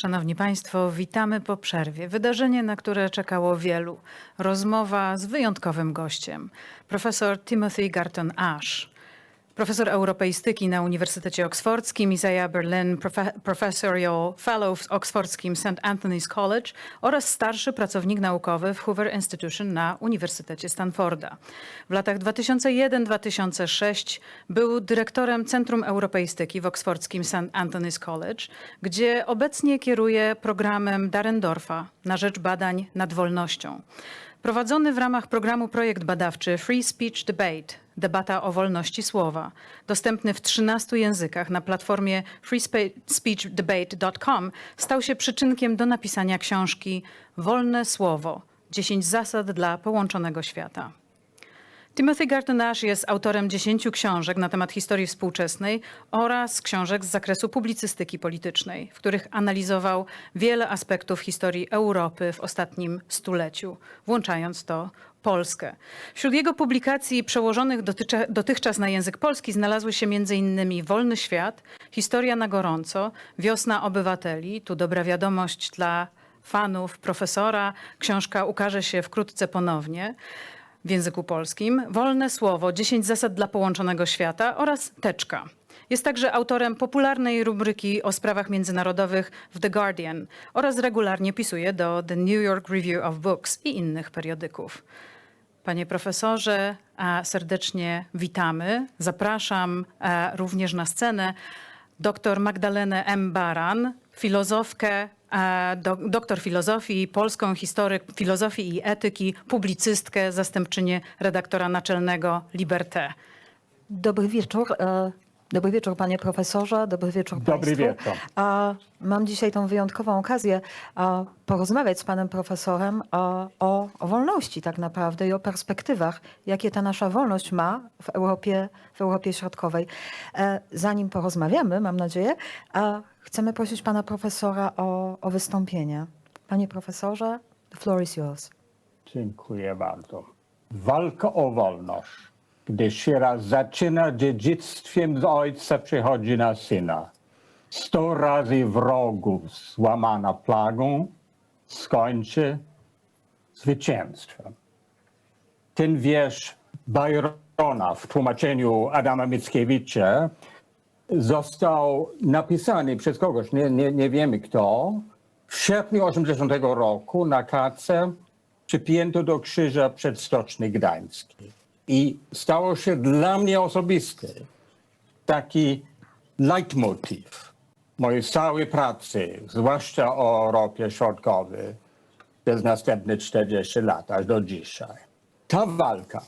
Szanowni Państwo, witamy po przerwie. Wydarzenie, na które czekało wielu. Rozmowa z wyjątkowym gościem. Profesor Timothy Garton Ash. Profesor europeistyki na Uniwersytecie Oksfordzkim, Isaiah Berlin, profe- Professorial Fellow w oksfordzkim St. Anthony's College oraz starszy pracownik naukowy w Hoover Institution na Uniwersytecie Stanforda. W latach 2001-2006 był dyrektorem Centrum Europeistyki w oksfordzkim St. Anthony's College, gdzie obecnie kieruje programem Darendorfa na rzecz badań nad wolnością. Prowadzony w ramach programu projekt badawczy Free Speech Debate debata o wolności słowa, dostępny w 13 językach na platformie freespeechdebate.com, stał się przyczynkiem do napisania książki Wolne Słowo 10 zasad dla połączonego świata. Timothy Garton Ash jest autorem dziesięciu książek na temat historii współczesnej oraz książek z zakresu publicystyki politycznej, w których analizował wiele aspektów historii Europy w ostatnim stuleciu, włączając to Polskę. Wśród jego publikacji przełożonych dotychczas na język polski znalazły się m.in. Wolny Świat, Historia na gorąco, Wiosna Obywateli, tu dobra wiadomość dla fanów profesora, książka ukaże się wkrótce ponownie w języku polskim, Wolne Słowo, 10 zasad dla połączonego świata oraz Teczka. Jest także autorem popularnej rubryki o sprawach międzynarodowych w The Guardian oraz regularnie pisuje do The New York Review of Books i innych periodyków. Panie profesorze, serdecznie witamy. Zapraszam również na scenę dr Magdalenę M. Baran, filozofkę, do, doktor filozofii, polską historyk filozofii i etyki, publicystkę, zastępczynię redaktora naczelnego Liberté. Dobry wieczór. Dobry wieczór, panie profesorze. Dobry wieczór Dobry państwu. wieczór. A, Mam dzisiaj tą wyjątkową okazję a, porozmawiać z panem profesorem a, o, o wolności tak naprawdę i o perspektywach, jakie ta nasza wolność ma w Europie, w Europie Środkowej. E, Zanim porozmawiamy, mam nadzieję, a, chcemy prosić pana profesora o, o wystąpienie. Panie profesorze, the floor is yours. Dziękuję bardzo. Walka o wolność, gdy się raz zaczyna dziedzictwem z ojca, przechodzi na syna. Sto razy wrogów złamana plagą, skończy zwycięstwem. Ten wiersz Byrona w tłumaczeniu Adama Mickiewicza został napisany przez kogoś, nie, nie, nie wiemy kto, w sierpniu 80 roku na kartce przypięto do krzyża przedstoczny Gdański. I stało się dla mnie osobisty taki leitmotiv mojej całej pracy, zwłaszcza o Europie Środkowej, przez następne 40 lat, aż do dzisiaj. Ta walka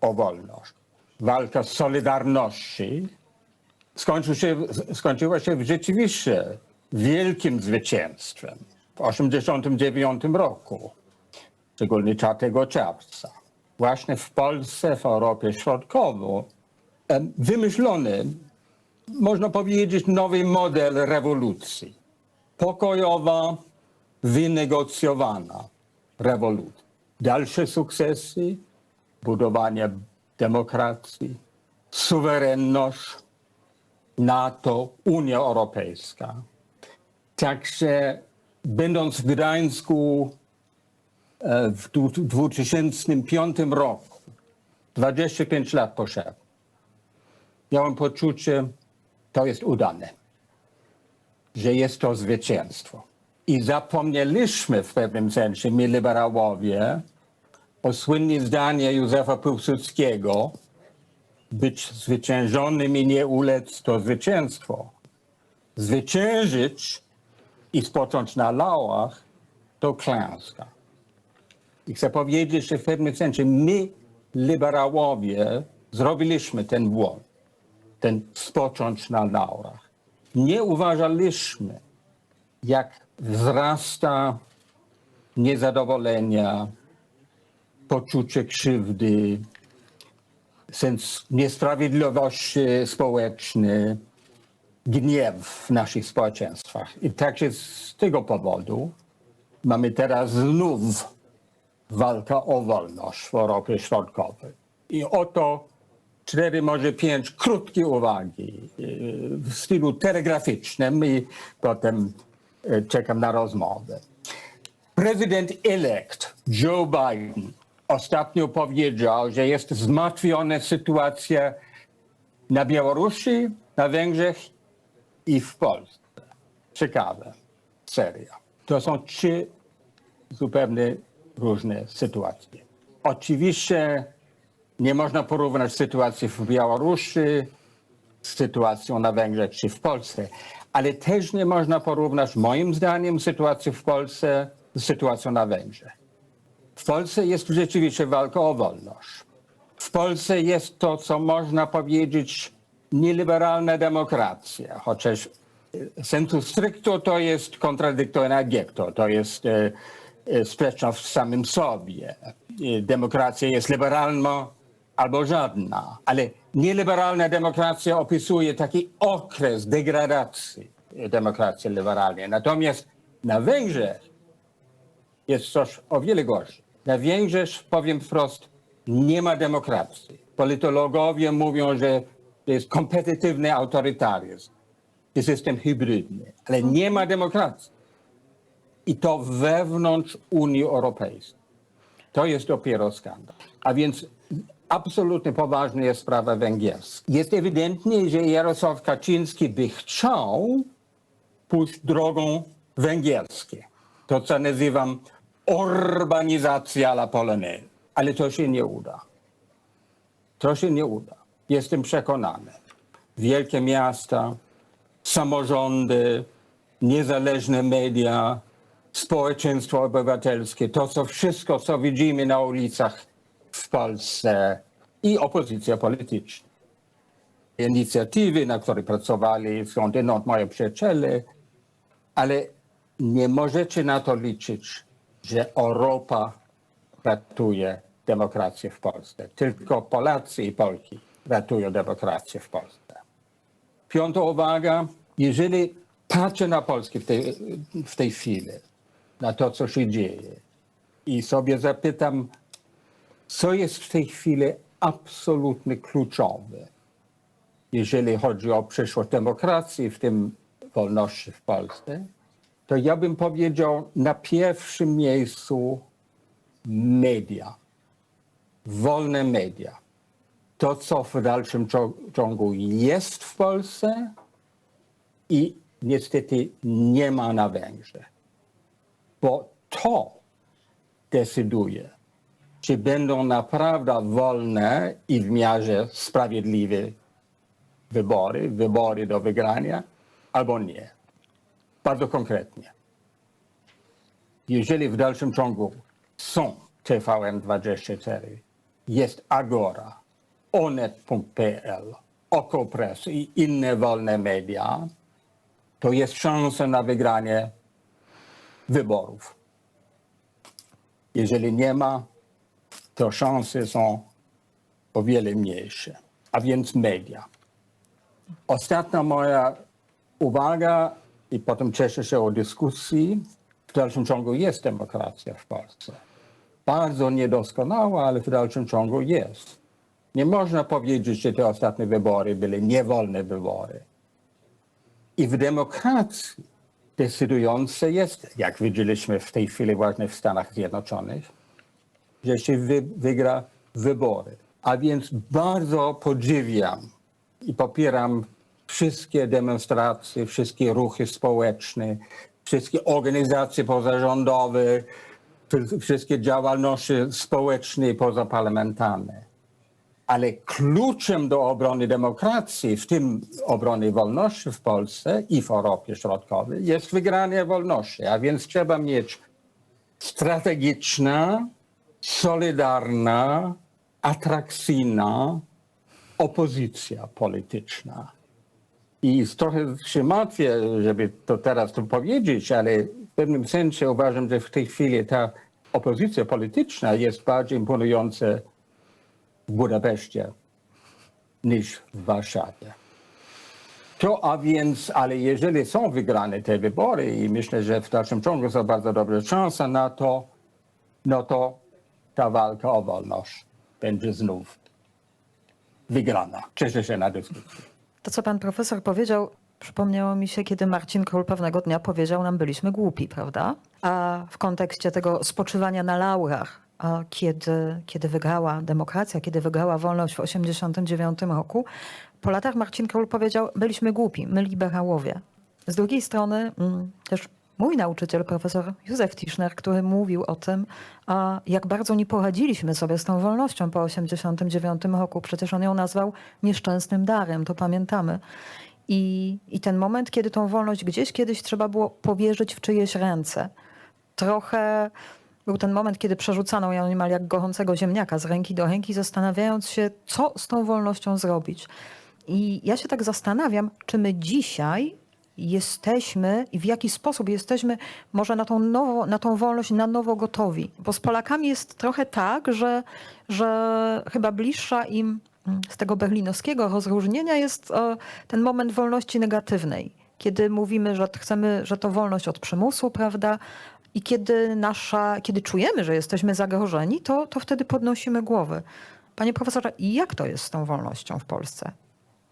o wolność, walka solidarności, skończył się, skończyła się rzeczywiście wielkim zwycięstwem w 1989 roku, szczególnie 4 czerwca. Właśnie w Polsce, w Europie Środkowej em, wymyślony, można powiedzieć, nowy model rewolucji. Pokojowa, wynegocjowana rewolucja. Dalsze sukcesy, budowanie demokracji, suwerenność, NATO, Unia Europejska. Także będąc w Gdańsku w du- 2005 roku, 25 lat po miałem poczucie, to jest udane, że jest to zwycięstwo. I zapomnieliśmy w pewnym sensie, my liberałowie, o słynne zdanie Józefa Piłsudskiego, być zwyciężonym i nie ulec to zwycięstwo. Zwyciężyć i spocząć na lauach to klęska. I chcę powiedzieć, że w pewnym sensie my, liberałowie, zrobiliśmy ten błąd, ten spocząć na laurach. Nie uważaliśmy, jak wzrasta niezadowolenia, poczucie krzywdy, sens niesprawiedliwości społecznej, gniew w naszych społeczeństwach. I także z tego powodu mamy teraz znów walkę o wolność w Europie Środkowej. I oto cztery, może pięć krótkie uwagi yy, w stylu telegraficznym i potem e, czekam na rozmowę. Prezydent-elekt Joe Biden ostatnio powiedział, że jest zmartwiona sytuacja na Białorusi, na Węgrzech i w Polsce. Ciekawe. Serio. To są trzy zupełnie różne sytuacje. Oczywiście nie można porównać sytuacji w Białorusi z sytuacją na Węgrzech czy w Polsce, ale też nie można porównać moim zdaniem sytuacji w Polsce z sytuacją na Węgrzech. W Polsce jest rzeczywiście walka o wolność. W Polsce jest to, co można powiedzieć, nieliberalna demokracja, chociaż e, sensu stricto to jest kontradyktoryjne adjekto, to jest e, sprzeczność w samym sobie. E, Demokracja jest liberalna albo żadna, ale nieliberalna demokracja opisuje taki okres degradacji e, demokracji liberalnej. Natomiast na Węgrzech jest coś o wiele gorsze. Na Węgrzech, powiem wprost, nie ma demokracji. Politologowie mówią, że to jest kompetytywny autorytaryzm, to system hybrydny, ale nie ma demokracji. I to wewnątrz Unii Europejskiej. To jest dopiero skandal. A więc absolutnie poważna jest sprawa węgierska. Jest ewidentnie, że Jarosław Kaczyński by chciał pójść drogą węgierską. To, co nazywam urbanizacja la polonaise. Ale to się nie uda. To się nie uda. Jestem przekonany. Wielkie miasta, samorządy, niezależne media, społeczeństwo obywatelskie, to co wszystko, co widzimy na ulicach w Polsce i opozycja polityczna. Inicjatywy, na których pracowali skądinąd moi przyjaciele, ale nie możecie na to liczyć, że Europa ratuje demokrację w Polsce. Tylko Polacy i Polki ratują demokrację w Polsce. Piąta uwaga, jeżeli patrzę na Polskę w tej, w tej chwili, na to, co się dzieje i sobie zapytam, co jest w tej chwili absolutnie kluczowe, jeżeli chodzi o przyszłość demokracji, w tym wolności w Polsce, to ja bym powiedział na pierwszym miejscu media, wolne media. To, co w dalszym cią- ciągu jest w Polsce i niestety nie ma na Węgrzech. Bo to decyduje, czy będą naprawdę wolne i w miarę sprawiedliwe wybory, wybory do wygrania, albo nie. Bardzo konkretnie. Jeżeli w dalszym ciągu są TVN24, jest Agora, onet.pl, Okopres i inne wolne media, to jest szansa na wygranie wyborów. Jeżeli nie ma, to szanse są o wiele mniejsze. A więc media. Ostatnia moja uwaga i potem cieszę się o dyskusji. W dalszym ciągu jest demokracja w Polsce. Bardzo niedoskonała, ale w dalszym ciągu jest. Nie można powiedzieć, że te ostatnie wybory były niewolne wybory. I w demokracji decydujące jest, jak widzieliśmy w tej chwili właśnie w Stanach Zjednoczonych, że się wy, wygra wybory. A więc bardzo podziwiam i popieram wszystkie demonstracje, wszystkie ruchy społeczne, wszystkie organizacje pozarządowe, wszy- wszystkie działalności społeczne i pozaparlamentarne. Ale kluczem do obrony demokracji, w tym obrony wolności w Polsce i w Europie Środkowej, jest wygranie wolności. A więc trzeba mieć strategiczna, solidarna, atrakcyjna opozycja polityczna. I trochę się martwię, żeby to teraz to powiedzieć, ale w pewnym sensie uważam, że w tej chwili ta opozycja polityczna jest bardziej imponująca w Budapeszcie niż w Warszawie. To a więc, ale jeżeli są wygrane te wybory i myślę, że w dalszym ciągu są bardzo dobre szanse na to, no to ta walka o wolność będzie znów wygrana. Cieszę się na dyskusję. To, co pan profesor powiedział, Przypomniało mi się, kiedy Marcin Król pewnego dnia powiedział nam, byliśmy głupi, prawda? A w kontekście tego spoczywania na laurach, kiedy, kiedy wygrała demokracja, kiedy wygrała wolność w 1989 roku, po latach Marcin Król powiedział, byliśmy głupi, my liberałowie. Z drugiej strony mm, też mój nauczyciel, profesor Józef Tischner, który mówił o tym, jak bardzo nie poradziliśmy sobie z tą wolnością po 1989 roku. Przecież on ją nazwał nieszczęsnym darem, to pamiętamy. I, I ten moment, kiedy tą wolność gdzieś kiedyś trzeba było powierzyć w czyjeś ręce. Trochę był ten moment, kiedy przerzucano ją niemal jak gorącego ziemniaka z ręki do ręki, zastanawiając się, co z tą wolnością zrobić. I ja się tak zastanawiam, czy my dzisiaj jesteśmy i w jaki sposób jesteśmy może na tą, nowo, na tą wolność na nowo gotowi. Bo z Polakami jest trochę tak, że, że chyba bliższa im mm, z tego berlinowskiego rozróżnienia jest e, ten moment wolności negatywnej. Kiedy mówimy, że chcemy, że to wolność od przymusu, prawda? I kiedy nasza, kiedy czujemy, że jesteśmy zagrożeni, to, to wtedy podnosimy głowy. Panie profesorze, jak to jest z tą wolnością w Polsce?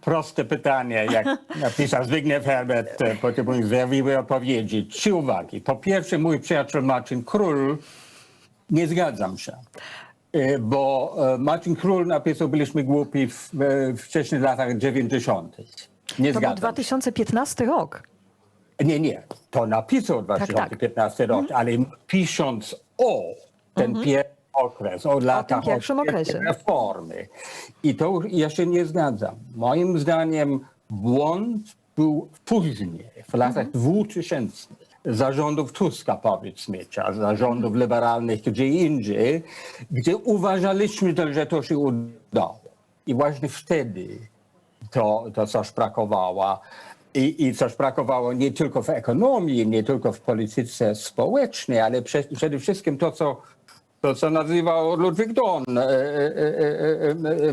Proste pytanie, jak napisał Zbigniew Herbert, e, potrzebuję zjawiły odpowiedzi. Trzy uwagi. Po pierwsze, mój przyjaciel Marcin Król, nie zgadzam się. E, Bo e, Marcin Król napisał, byliśmy głupi w, w latach 90. Nie To był zgadzam się. 2015 rok. Nie, nie. To napisał w tak. 2015 rok, ale pisząc o ten pierwszy okres, o latach okresie. reformy. I to ja się nie zgadzam. Moim zdaniem błąd był później, w latach 2000 zarządów Tuska powiedzmy, czy zarządów liberalnych gdzie indziej, gdzie uważaliśmy, że to się udało. I właśnie wtedy to, to coś brakowało. I, I coś brakowało nie tylko w ekonomii, nie tylko w polityce społecznej, ale prze, przede wszystkim to, co, to, co nazywał Ludwik Don, e, e, e, e, e,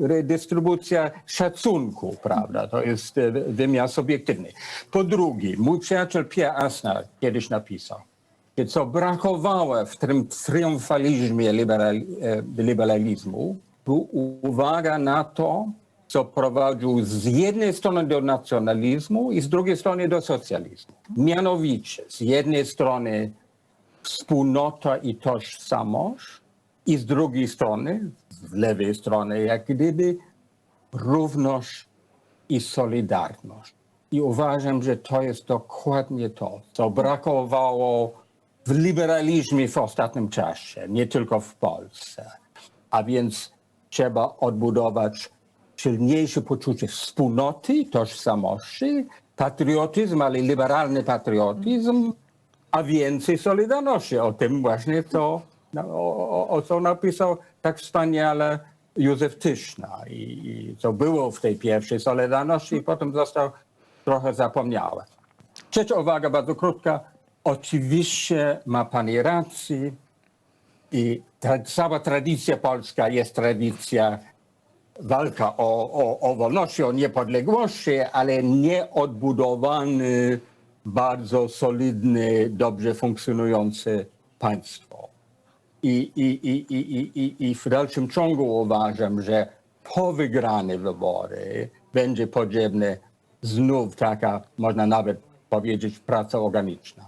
redystrybucja szacunku, prawda? To jest e, wymiar subiektywny. Po drugie, mój przyjaciel Pierre Asner kiedyś napisał, że co brakowało w tym triumfalizmie liberal, e, liberalizmu, był uwaga na to, co prowadził z jednej strony do nacjonalizmu i z drugiej strony do socjalizmu. Mianowicie, z jednej strony wspólnota i tożsamość i z drugiej strony, z lewej strony, jak gdyby równość i solidarność. I uważam, że to jest dokładnie to, co brakowało w liberalizmie w ostatnim czasie, nie tylko w Polsce. A więc trzeba odbudować silniejsze poczucie wspólnoty, tożsamości, patriotyzm, ale liberalny patriotyzm, a więcej solidarności. O tym właśnie to, no, o, o, co napisał tak wspaniale Józef Tyszna i, i co było w tej pierwszej solidarności i potem został trochę zapomniane. Trzecia uwaga, bardzo krótka. Oczywiście ma pani rację i ta, cała tradycja polska jest tradycja walka o, o, o wolności, o niepodległości, ale nieodbudowany, bardzo solidne, dobrze funkcjonujące państwo. I, i, i, i, i, i- I w dalszym ciągu uważam, że po wygrane wybory będzie potrzebna znów taka, można nawet powiedzieć, praca organiczna.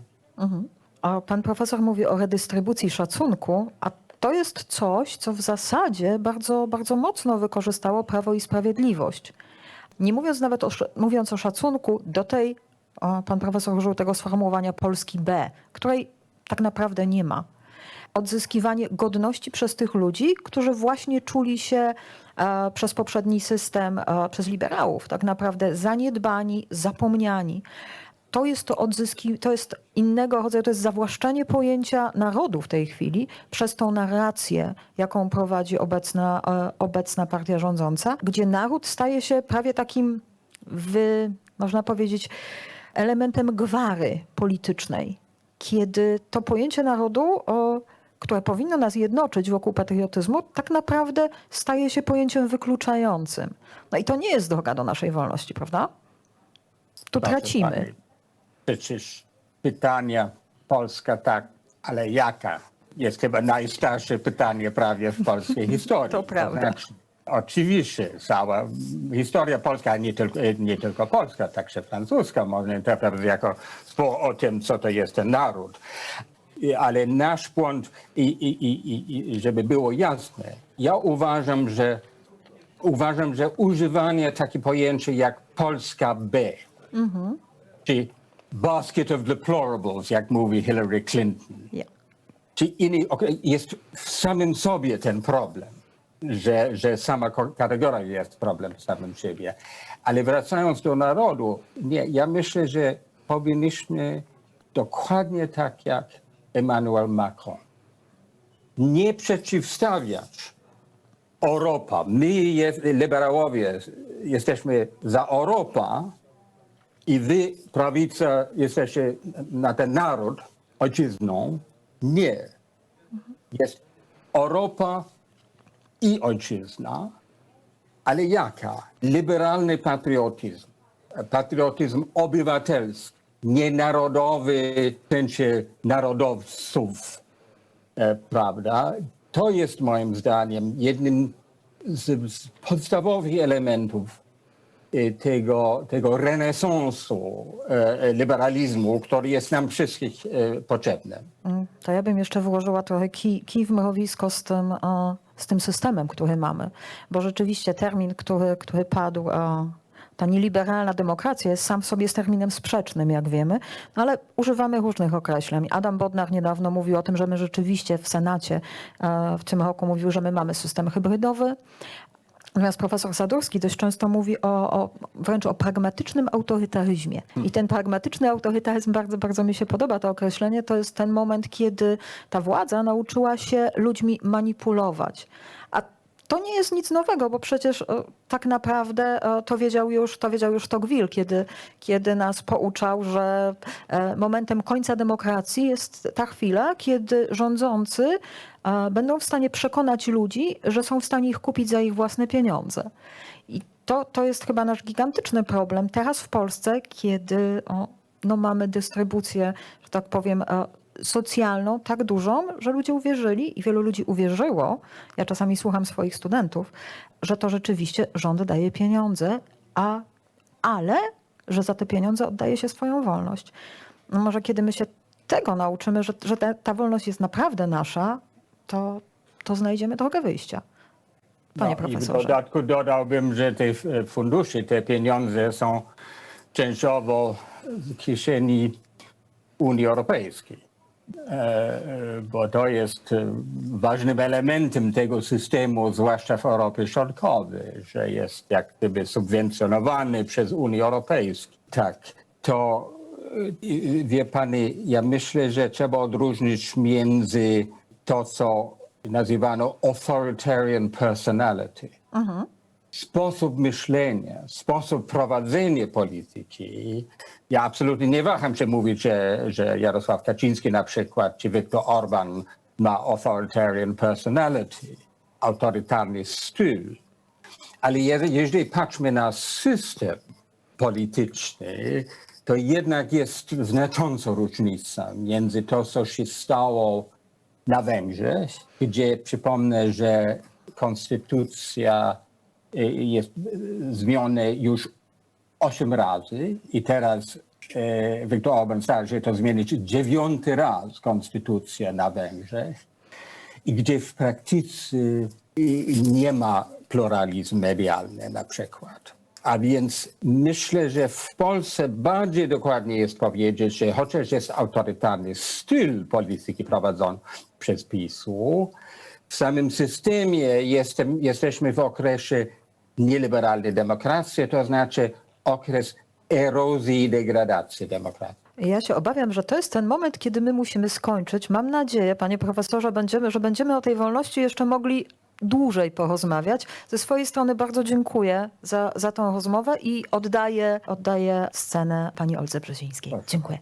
A pan profesor mówi o redystrybucji szacunku, a to jest coś, co w zasadzie bardzo, bardzo mocno wykorzystało Prawo i Sprawiedliwość. Nie mówiąc nawet o, mówiąc o szacunku, do tej, o, pan profesor użył tego sformułowania Polski B, której tak naprawdę nie ma. Odzyskiwanie godności przez tych ludzi, którzy właśnie czuli się e, przez poprzedni system, e, przez liberałów, tak naprawdę zaniedbani, zapomniani to jest to odzyski, to jest innego rodzaju, to jest zawłaszczenie pojęcia narodu w tej chwili przez tą narrację, jaką prowadzi obecna, e, obecna partia rządząca, gdzie naród staje się prawie takim, wy, można powiedzieć, elementem gwary politycznej, kiedy to pojęcie narodu, które powinno nas jednoczyć wokół patriotyzmu, tak naprawdę staje się pojęciem wykluczającym. No i to nie jest droga do naszej wolności, prawda? Tu tracimy. Przecież pytania Polska tak, ale jaka? Jest chyba najstarsze pytanie prawie w polskiej historii. To prawda. znaczy, Oczywiście, cała historia polska, nie tylko, nie tylko polska, także francuska, można interpretować jako spór o tym, co to jest ten naród. I- Ale nasz błąd, i, i, i, i- żeby było jasne, ja uważam, że uważam, że używanie takich pojęć jak Polska B, czy basket of deplorables, jak mówi Hillary Clinton, Ja. czy inny, jest w samym sobie ten problem, że, że sama kategoria jest problem w samym siebie. Ale wracając do narodu, nie, ja myślę, że powinniśmy dokładnie tak jak Emmanuel Macron nie przeciwstawiać Europa. My, jest, liberałowie, jesteśmy za Europa i wy, prawica, jesteście na ten naród, ojczyzną. Nie. Jest Europa i ojczyzna, ale jaka? Liberalny patriotyzm, patriotyzm obywatelski, nie narodowy sensie narodowców, e, prawda? To jest moim zdaniem jednym z, podstawowych elementów tego, tego renesansu e, e, liberalizmu, który jest nam wszystkich e, potrzebny. Mm, To ja bym jeszcze włożyła trochę kij, kij w mrowisko z tym, z tym systemem, który mamy. Bo rzeczywiście termin, który, który padł, ta nieliberalna demokracja jest sam w sobie z terminem sprzecznym, jak wiemy, no ale używamy różnych określeń. Adam Bodnar niedawno mówił o tym, że my rzeczywiście w Senacie w tym roku mówił, że my mamy system hybrydowy, Natomiast profesor Sadurski dość często mówi o, o, wręcz o pragmatycznym autorytaryzmie. I ten pragmatyczny autorytaryzm, bardzo, bardzo mi się podoba to określenie, to jest ten moment, kiedy ta władza nauczyła się ludźmi manipulować. A to nie jest nic nowego, bo przecież e, tak naprawdę e, to wiedział już, to wiedział już Tocqueville, kiedy, kiedy nas pouczał, że e, momentem końca demokracji jest ta chwila, kiedy rządzący będą w stanie przekonać ludzi, że są w stanie ich kupić za ich własne pieniądze. I to, to jest chyba nasz gigantyczny problem teraz w Polsce, kiedy o, no mamy dystrybucję, że tak powiem, socjalną tak dużą, że ludzie uwierzyli i wielu ludzi uwierzyło, ja czasami słucham swoich studentów, że to rzeczywiście rząd daje pieniądze, a, ale że za te pieniądze oddaje się swoją wolność. No może kiedy my się tego nauczymy, że, że ta, ta wolność jest naprawdę nasza, to, to znajdziemy drogę wyjścia. Panie No, I w profesorze. dodatku dodałbym, że te fundusze, te pieniądze są częściowo z kieszeni Unii Europejskiej. E, e, Bo to jest e, ważnym elementem tego systemu, zwłaszcza w Europie Środkowej, że jest jak gdyby subwencjonowany przez Unię Europejską. Tak, to wie pani, ja myślę, że trzeba odróżnić między to, co nazywano authoritarian personality. Sposób myślenia, sposób prowadzenia polityki. Ja absolutnie nie waham się mówić, że, że Jarosław Kaczyński na przykład, czy Viktor Orban ma authoritarian personality, autorytarny styl. Ale je- jeżeli patrzmy na system polityczny, to jednak jest znacząca różnica między to, co się stało na Węgrzech, gdzie przypomnę, że konstytucja jest y, zmieniona już osiem razy i teraz Viktor Orban stara się to zmienić dziewiąty raz konstytucję na Węgrzech i gdzie w praktyce y, nie ma pluralizmu medialny na przykład. A więc myślę, że w Polsce bardziej dokładnie jest powiedzieć, że chociaż jest autorytarny styl polityki prowadzony przez PiSu, w samym systemie jestem, jesteśmy w okresie nieliberalnej demokracji, to znaczy okres erozji i degradacji demokracji. Ja się obawiam, że to jest ten moment, kiedy my musimy skończyć. Mam nadzieję, panie profesorze, będziemy, że będziemy o tej wolności jeszcze mogli dłużej porozmawiać. Ze swojej strony bardzo dziękuję za, za tą rozmowę i oddaję, oddaję scenę pani Oldze Brzezińskiej. Dziękuję.